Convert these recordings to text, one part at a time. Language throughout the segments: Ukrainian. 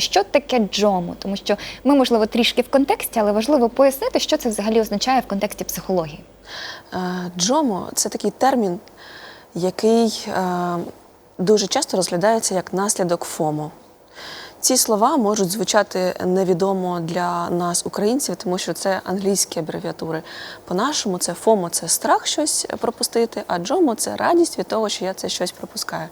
Що таке джому? Тому що ми, можливо, трішки в контексті, але важливо пояснити, що це взагалі означає в контексті психології. Е, Джомо це такий термін, який е, дуже часто розглядається як наслідок ФОМО. Ці слова можуть звучати невідомо для нас, українців, тому що це англійські абревіатури. По-нашому це ФОМО це страх щось пропустити, а джомо це радість від того, що я це щось пропускаю.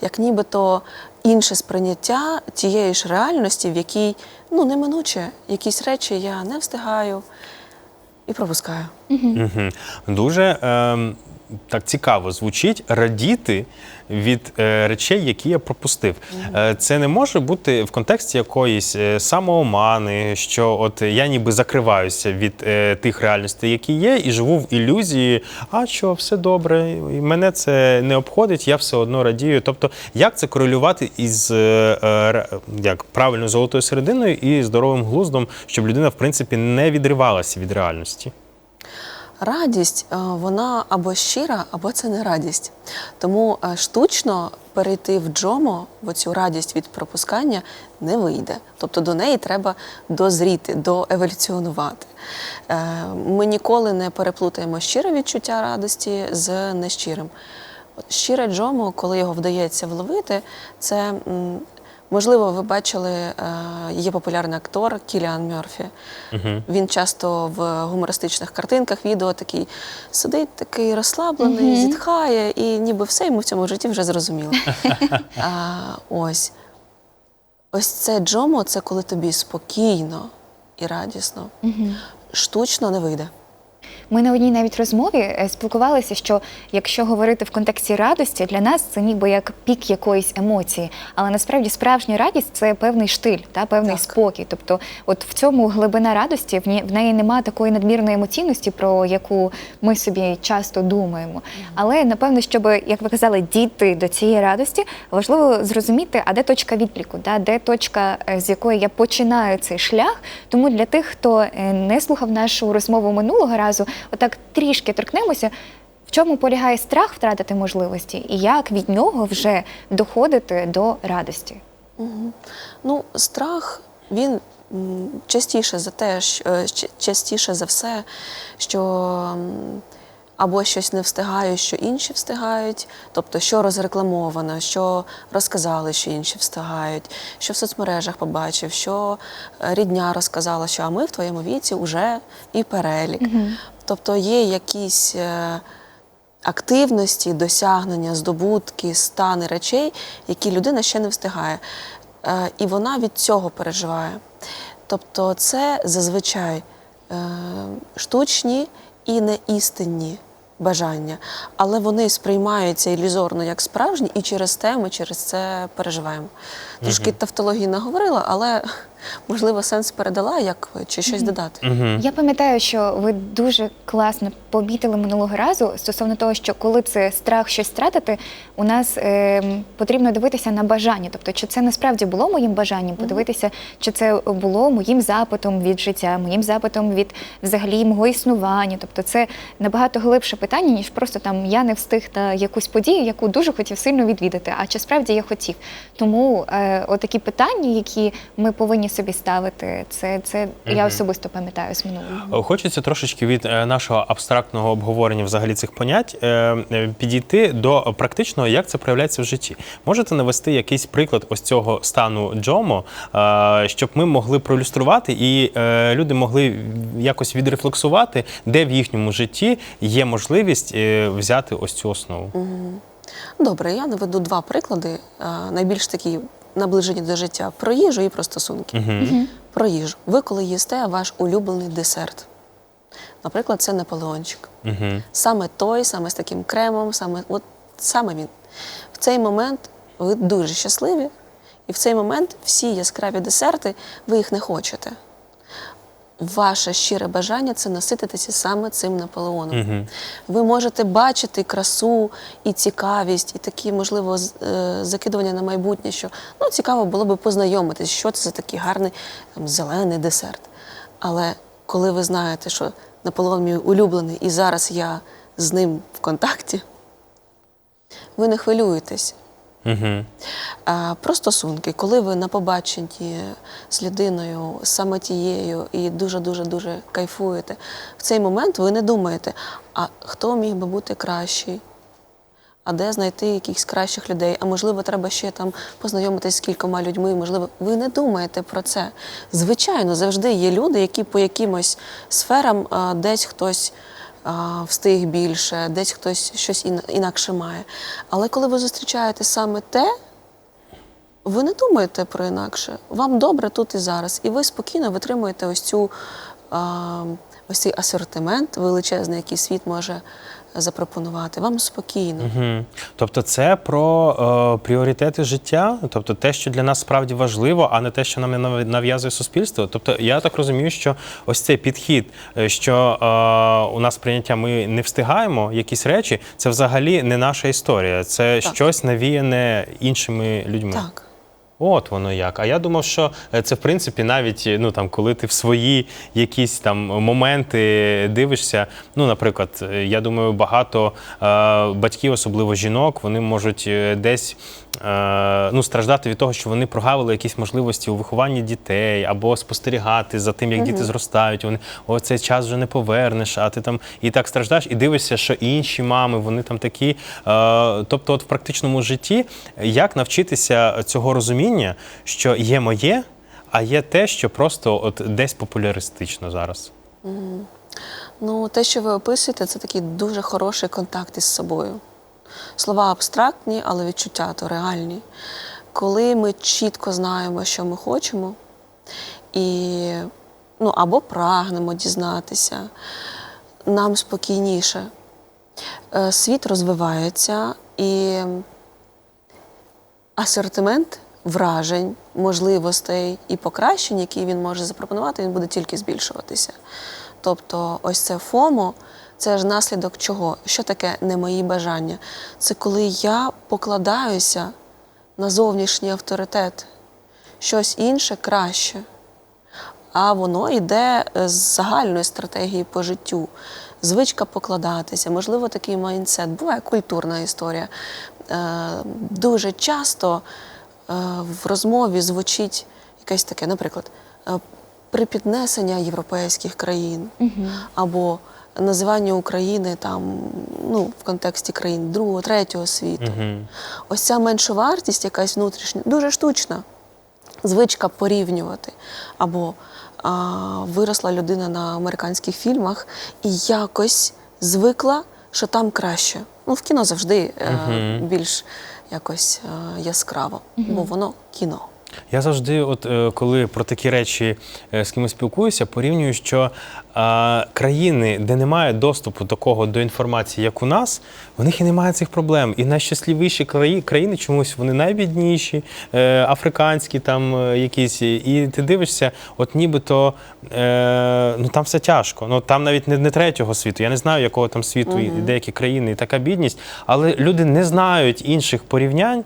Як нібито інше сприйняття тієї ж реальності, в якій ну неминуче якісь речі я не встигаю і пропускаю. Угу. Дуже ем, так цікаво звучить радіти від е, речей, які я пропустив. Е, це не може бути в контексті якоїсь е, самоомани, що от я ніби закриваюся від тих реальностей, які є, і живу в ілюзії, а що, все добре, і мене це не обходить, я все одно радію. Тобто, як це корелювати із як правильно золотою серединою і здоровим глуздом, щоб людина, в принципі, не відривалася від реальності? Радість е, вона або щира, або це не радість. Тому е, штучно перейти в джомо, в цю радість від пропускання, не вийде. Тобто до неї треба дозріти, доеволюціонувати. Е, Ми ніколи не переплутаємо щире відчуття радості з нещирим. Щире джомо, коли його вдається вловити, це можливо, ви бачили, е, є популярний актор Кіліан Мерфі. Він часто в гумористичних картинках, відео такий сидить, такий розслаблений, зітхає, і ніби все йому в цьому житті вже зрозуміло. а, ось. Ось це джомо, це коли тобі спокійно і радісно. Штучно не вийде. Ми на одній навіть розмові е, спілкувалися, що якщо говорити в контексті радості, для нас це ніби як пік якоїсь емоції. Але насправді справжня радість це певний штиль, та певний Так. спокій. Тобто, от в цьому глибина радості, в неї немає такої надмірної емоційності, про яку ми собі часто думаємо. Але напевно, щоб, як ви казали, дійти до цієї радості, важливо зрозуміти, а де точка відліку, да? де точка, е, з якої я починаю цей шлях. Тому для тих, хто е, не слухав нашу розмову минулого разу, отак трішки торкнемося. В чому полягає страх втратити можливості, і як від нього вже доходити до радості? Ну, страх він частіше за те, що, е, частіше за все, що або щось не встигаю, що інші встигають, тобто що розрекламовано, що розказали, що інші встигають, що в соцмережах побачив, що е, рідня розказала, що а ми в твоєму віці вже і перелік. Тобто є якісь. е, активності, досягнення, здобутки, стани речей, які людина ще не встигає. Е, І вона від цього переживає. Тобто, це зазвичай штучні і неістинні бажання, але вони сприймаються ілюзорно як справжні, і через те ми через це переживаємо. Трошки тавтології наговорила, але можливо сенс передала, як чи щось додати. Я пам'ятаю, що ви дуже класно помітили минулого разу стосовно того, що коли це страх щось втратити, у нас е, потрібно дивитися на бажання. Тобто, чи це насправді було моїм бажанням, подивитися, чи це було моїм запитом від життя, моїм запитом від взагалі мого існування. Тобто, це набагато глибше питання, ніж просто там я не встиг на якусь подію, яку дуже хотів сильно відвідати. А чи справді я хотів? Тому е, отакі питання, які ми повинні собі ставити, це, це я особисто пам'ятаю з минулого. Хочеться трошечки від е, нашого абстрактного обговорення взагалі цих понять е, е, підійти до практичного, як це проявляється в житті. Можете навести якийсь приклад ось цього стану Джомо, е, щоб ми могли проілюструвати і е, люди могли якось відрефлексувати, де в їхньому житті є можливість е, взяти ось цю основу. Добре, я наведу два приклади, найбільш такі наближені до життя про їжу і про стосунки. Про їжу. Ви коли їсте ваш улюблений десерт. Наприклад, це Наполеончик. Угу. Саме той, саме з таким кремом, саме, от, саме він. В цей момент ви дуже щасливі, і в цей момент всі яскраві десерти, ви їх не хочете. Ваше щире бажання це насититися саме цим Наполеоном. Угу. Ви можете бачити красу і цікавість, і такі, можливо, е, закидування на майбутнє, що ну, цікаво було би познайомитись, що це за такий гарний там, зелений десерт. Але коли ви знаєте, що Наполеон мій улюблений, і зараз я з ним в контакті, ви не хвилюєтесь. Угу. Е, Про стосунки, коли ви на побаченні з людиною, саме тією, і дуже-дуже дуже кайфуєте, в цей момент ви не думаєте, а хто міг би бути кращий? А де знайти якихось кращих людей? А можливо, треба ще там познайомитись з кількома людьми. Можливо, ви не думаєте про це. Звичайно, завжди є люди, які по якимось сферам а, десь хтось а, встиг більше, десь хтось щось інакше має. Але коли ви зустрічаєте саме те, ви не думаєте про інакше. Вам добре тут і зараз. І ви спокійно витримуєте ось цю ось цей асортимент величезний, який світ може запропонувати. Вам спокійно. Угу. Тобто, це про е, пріоритети життя, тобто те, що для нас справді важливо, а не те, що нам нав- нав'язує суспільство. Тобто, я так розумію, що ось цей підхід, е, що е, у нас прийняття ми не встигаємо якісь речі, це взагалі не наша історія, це Так. щось навіяне іншими людьми. Так. От воно як. А я думав, що е, це в принципі навіть ну там, коли ти в свої якісь там моменти дивишся. Ну, наприклад, е, я думаю, багато е, батьків, особливо жінок, вони можуть е, десь е, ну, страждати від того, що вони прогавили якісь можливості у вихованні дітей або спостерігати за тим, як діти зростають. Вони о, цей час вже не повернеш, а ти там і так страждаєш, і дивишся, що інші мами, вони там такі. Е, тобто, от в практичному житті, як навчитися цього розуміння, що є моє, а є те, що просто от десь популяристично зараз. Ну, те, що ви описуєте, це такий дуже хороший контакт із собою. Слова абстрактні, але відчуття то реальні. Коли ми чітко знаємо, що ми хочемо, і ну, або прагнемо дізнатися, нам спокійніше. Е, Світ розвивається і асортимент вражень, можливостей і покращень, які він може запропонувати, він буде тільки збільшуватися. Тобто, ось це ФОМО це ж наслідок чого? Що таке не мої бажання? Це коли я покладаюся на зовнішній авторитет, щось інше краще. А воно йде е, з загальної стратегії по життю. Звичка покладатися, можливо, такий майндсет. Буває культурна історія. Е, Дуже часто е, в розмові звучить якесь таке, наприклад, припіднесення європейських країн або називання України там, ну, в контексті країн другого, третього світу. Ось ця меншовартість, якась внутрішня, дуже штучна звичка порівнювати. Або а, виросла людина на американських фільмах і якось звикла, що там краще. Ну, в кіно завжди е, більш якось е, яскраво, бо воно кіно. Я завжди, от е, коли про такі речі е, з кимось спілкуюся, порівнюю, що країни, де немає доступу такого до інформації, як у нас, у них і немає цих проблем. І найщасливіші країни чомусь вони найбідніші, е, африканські там якісь. І ти дивишся, от нібито е, ну там все тяжко. Ну там навіть не, не третього світу. Я не знаю, якого там світу і деякі країни, і така бідність, але люди не знають інших порівнянь.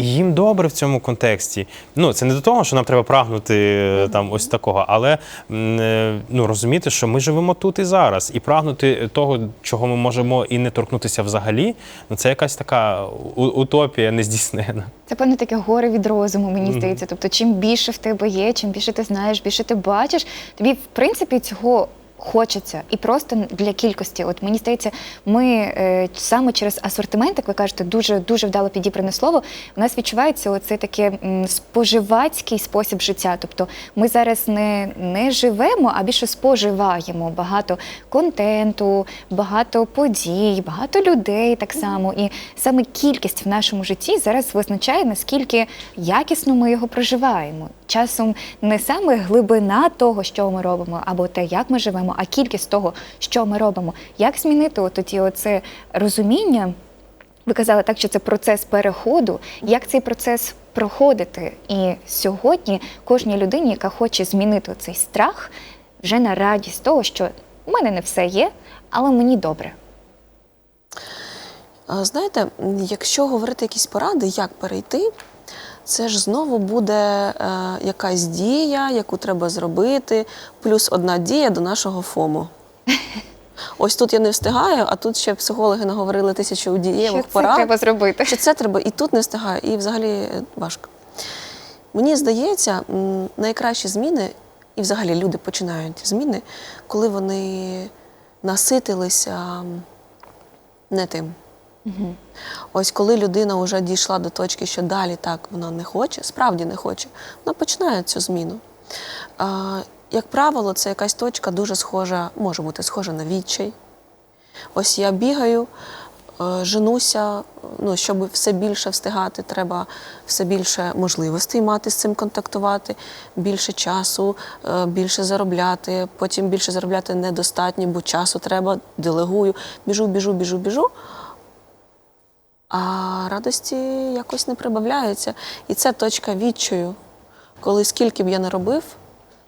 І їм добре в цьому контексті. Ну, це не до того, що нам треба прагнути е, там ось такого, але е, ну, розуміти, що ми живемо тут і зараз, і прагнути того, чого ми можемо і не торкнутися взагалі, ну це якась така утопія нездійснена. Це певне таке горе від розуму, мені здається. Тобто, чим більше в тебе є, чим більше ти знаєш, більше ти бачиш, тобі в принципі цього. Хочеться і просто для кількості. От мені здається, ми е, саме через асортимент, як ви кажете, дуже дуже вдало підібране слово. У нас відчувається оце таке споживацький спосіб життя. Тобто ми зараз не, не живемо, а більше споживаємо багато контенту, багато подій, багато людей так само. І саме кількість в нашому житті зараз визначає, наскільки якісно ми його проживаємо. Часом не саме глибина того, що ми робимо, або те, як ми живемо, а кількість того, що ми робимо. Як змінити тоді оце розуміння? Ви казали так, що це процес переходу. Як цей процес проходити? І сьогодні кожній людині, яка хоче змінити цей страх, вже на радість того, що у мене не все є, але мені добре. Знаєте, якщо говорити якісь поради, як перейти, це ж знову буде е, якась дія, яку треба зробити, плюс одна дія до нашого ФОМу. Ось тут я не встигаю, а тут ще психологи наговорили тисячу Що дієвих це порад. треба зробити? Що це треба, і тут не встигаю, і взагалі е, важко. Мені здається, найкращі зміни, і взагалі люди починають зміни, коли вони наситилися не тим. Ось коли людина вже дійшла до точки, що далі так вона не хоче, справді не хоче, вона починає цю зміну. А, як правило, це якась точка дуже схожа, може бути схожа на відчай. Ось я бігаю, е, женуся, ну, щоб все більше встигати, треба все більше можливостей мати з цим контактувати, більше часу, е, більше заробляти, потім більше заробляти недостатньо, бо часу треба, делегую, біжу, біжу, біжу, біжу. А радості якось не прибавляється. І це точка відчаю, коли скільки б я не робив,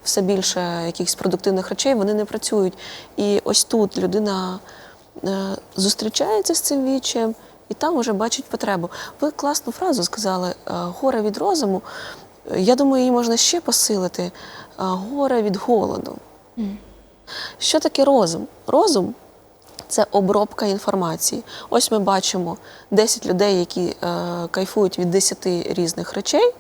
все більше якихось продуктивних речей, вони не працюють. І ось тут людина е, зустрічається з цим відчаєм і там вже бачить потребу. Ви класну фразу сказали е, горе від розуму. Я думаю, її можна ще посилити. Е, Горе від голоду. Що таке розум? Розум це обробка інформації. Ось ми бачимо 10 людей, які е, кайфують від 10 різних речей.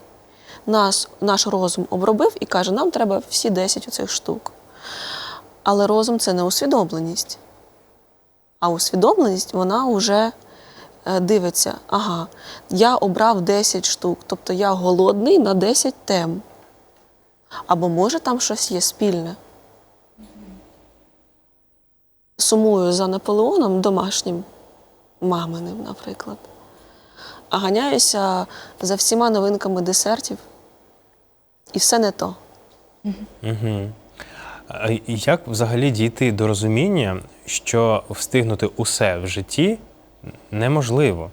Нас, наш розум обробив і каже, нам треба всі 10 оцих штук. Але розум це не усвідомленість. А усвідомленість вона вже е, дивиться: ага, я обрав 10 штук, тобто я голодний на 10 тем. Або може там щось є спільне. Сумую за Наполеоном домашнім, маминим, наприклад. А ганяюся за всіма новинками десертів. І все не то. Угу. Як взагалі дійти до розуміння, що встигнути усе в житті неможливо?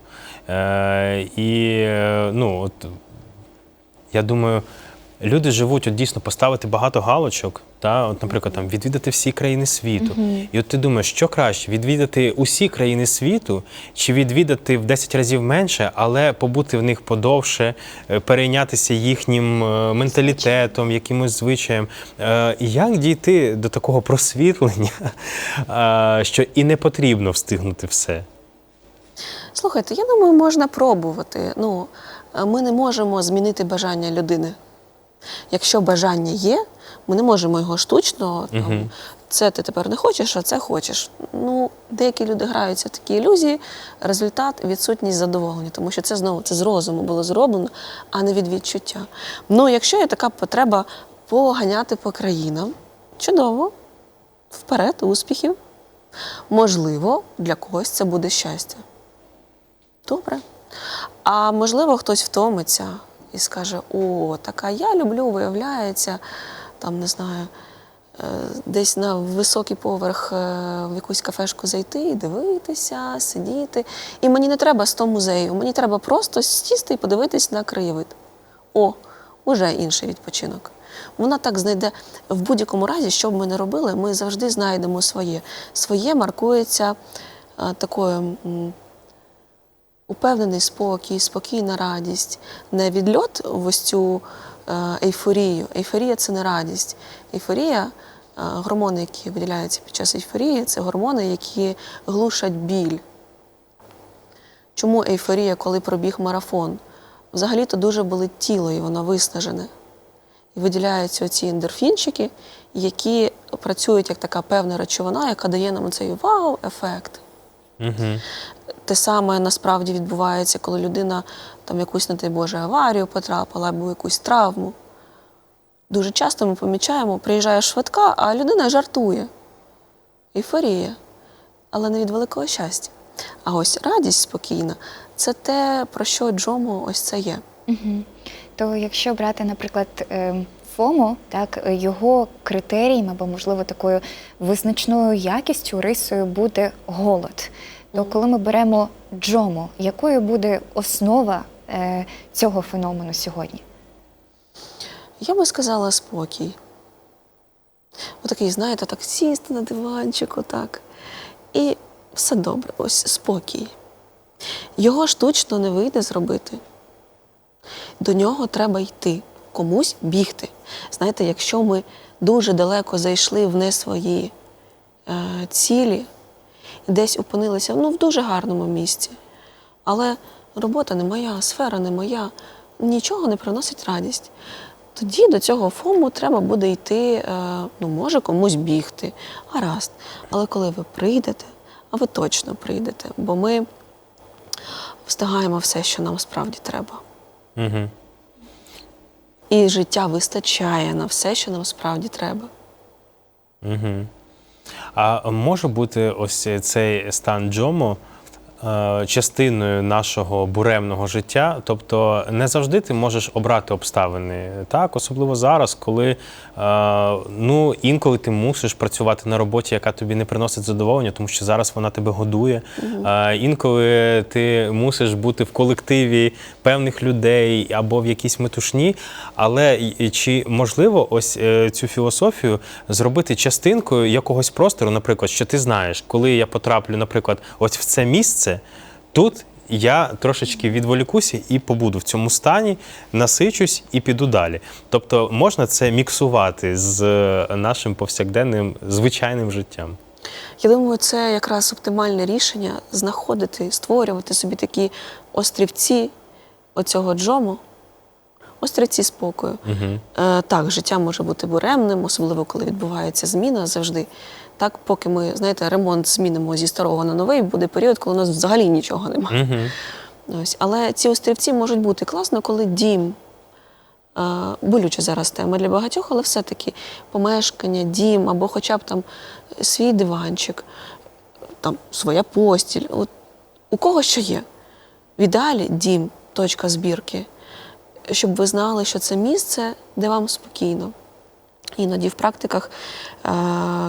Е, і е, ну, от, я думаю, люди живуть от дійсно поставити багато галочок, та, от, наприклад, там, відвідати всі країни світу. І от ти думаєш, що краще відвідати усі країни світу, чи відвідати в 10 разів менше, але побути в них подовше, е, перейнятися їхнім е, менталітетом, якимось звичаєм. Е, Як дійти до такого просвітлення, що і не потрібно встигнути все? Слухайте, я думаю, можна пробувати. Ну, ми не можемо змінити бажання людини. Якщо бажання є, ми не можемо його штучно. Там, Мгм. Це ти тепер не хочеш, а це хочеш. Ну, деякі люди граються в такі ілюзії, результат відсутність задоволення, тому що це знову це з розуму було зроблено, а не від відчуття. Ну, якщо є така потреба поганяти по країнам, чудово, вперед, успіхів. Можливо, для когось це буде щастя. Добре. А можливо, хтось втомиться і скаже: О, така я люблю, виявляється, там не знаю, е, десь на високий поверх е, в якусь кафешку зайти дивитися, сидіти. І мені не треба 100 музеїв, мені треба просто сісти і подивитись на краєвид. О, уже інший відпочинок. Вона так знайде в будь-якому разі, що б ми не робили, ми завжди знайдемо своє. Своє маркується е, такою. Упевнений спокій, спокійна радість, не відльот в ось цю е, ейфорію. Ейфорія це не радість. Ейфорія, е, гормони, які виділяються під час ейфорії, це гормони, які глушать біль. Чому ейфорія, коли пробіг марафон? Взагалі-то дуже болить тіло, і воно виснажене. І виділяються оці ендорфінчики, які працюють як така певна речовина, яка дає нам цей вау-ефект. Угу. Те саме насправді відбувається, коли людина там якусь, не дай Боже, аварію потрапила або якусь травму. Дуже часто ми помічаємо, приїжджає швидка, а людина жартує. Ейфорія, але не від великого щастя. А ось радість спокійна це те, про що Джому ось це є. Мгм. То якщо брати, наприклад, ем, ФОМО, так його критерієм або, можливо, такою визначною якістю, рисою буде голод. То коли ми беремо джому, якою буде основа е, цього феномену сьогодні? Я би сказала спокій. Отакий, знаєте, так сісти на диванчику, так. І все добре, ось спокій. Його штучно не вийде зробити. До нього треба йти, комусь бігти. Знаєте, якщо ми дуже далеко зайшли в не свої е, цілі, десь опинилися ну, в дуже гарному місці. Але робота не моя, сфера не моя, нічого не приносить радість. Тоді до цього фому треба буде йти, е, ну, може комусь бігти, гаразд. Але коли ви прийдете, а ви точно прийдете, бо ми встигаємо все, що нам справді треба. Угу. І життя вистачає на все, що нам справді треба. Угу. А може бути ось цей стан Джому частиною нашого буремного життя? Тобто не завжди ти можеш обрати обставини, так? Особливо зараз, коли е, ну, інколи ти мусиш працювати на роботі, яка тобі не приносить задоволення, тому що зараз вона тебе годує. Е, інколи ти мусиш бути в колективі певних людей або в якійсь метушні. Але чи можливо ось е, цю філософію зробити частинкою якогось простору, наприклад, що ти знаєш, коли я потраплю, наприклад, ось в це місце, тут я трошечки відволікуся і побуду в цьому стані, насичусь і піду далі. Тобто можна це міксувати з е, нашим повсякденним звичайним життям. Я думаю, це якраз оптимальне рішення знаходити, створювати собі такі острівці оцього джому, острівці спокою. Угу. Е, так, життя може бути буремним, особливо коли відбувається зміна завжди. Так, поки ми, знаєте, ремонт змінимо зі старого на новий, буде період, коли у нас взагалі нічого немає. Угу. Ось. Але ці острівці можуть бути класно, коли дім. е, Болюча зараз тема для багатьох, але все-таки помешкання, дім або хоча б там свій диванчик, там своя постіль. От у кого що є? В ідеалі дім, точка збірки, щоб ви знали, що це місце, де вам спокійно. Іноді в практиках е,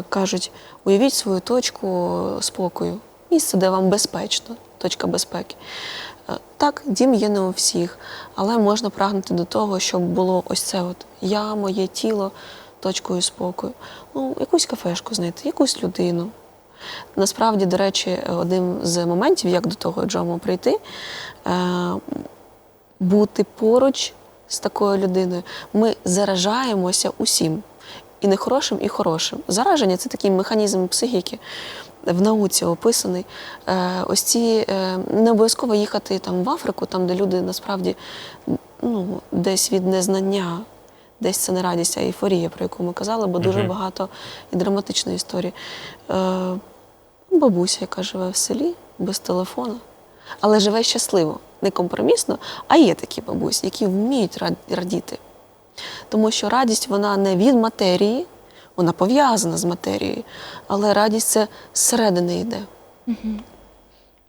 кажуть: уявіть свою точку спокою, місце, де вам безпечно, точка безпеки. Е, так, дім є не у всіх, але можна прагнути до того, щоб було ось це от я, моє тіло точкою спокою. Ну, якусь кафешку знайти, якусь людину. Насправді, до речі, одним з моментів, як до того джому прийти, е, бути поруч з такою людиною. Ми заражаємося усім. І нехорошим, і хорошим. Зараження це такий механізм психіки в науці описаний. Е, ось ці е, не обов'язково їхати там в Африку, там, де люди насправді ну, десь від незнання, десь це не радість, а ейфорія, про яку ми казали, бо дуже багато і драматичної історії. Е, бабуся, яка живе в селі без телефона, але живе щасливо, не компромісно, а є такі бабусі, які вміють радіти. Тому що радість вона не від матерії, вона пов'язана з матерією, але радість це зсередини йде.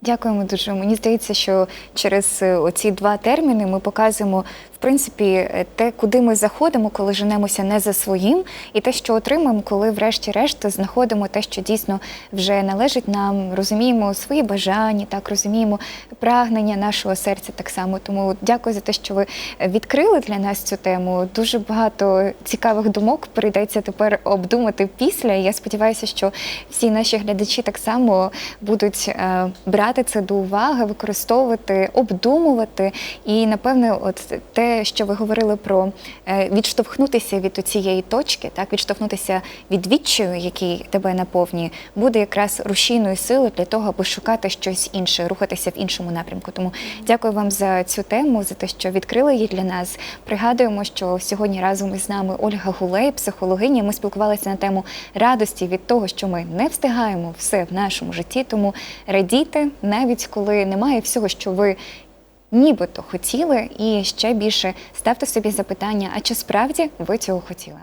Дякуємо дуже. Мені здається, що через е, оці два терміни ми показуємо, принципі, е, те, куди ми заходимо, коли женемося не за своїм, і те, що отримаємо, коли, врешті-решт, знаходимо те, що дійсно вже належить нам, розуміємо свої бажання, так розуміємо прагнення нашого серця так само. Тому дякую за те, що ви відкрили для нас цю тему. Дуже багато цікавих думок прийдеться тепер обдумати після. Я сподіваюся, що всі наші глядачі так само будуть е, брати це до уваги, використовувати, обдумувати. І напевне, от те, що ви говорили про е, відштовхнутися від цієї точки, так відштовхнутися від відчаю, який тебе наповнює, буде якраз рушійною силою для того, аби шукати щось інше, рухатися в іншому напрямку. Тому дякую вам за цю тему, за те, що відкрили її для нас. Пригадуємо, що сьогодні разом із нами Ольга Гулей, психологиня. Ми спілкувалися на тему радості від того, що ми не встигаємо все в нашому житті. Тому радійте, навіть коли немає всього, що ви. Нібито хотіли, і ще більше ставте собі запитання: а чи справді ви цього хотіли?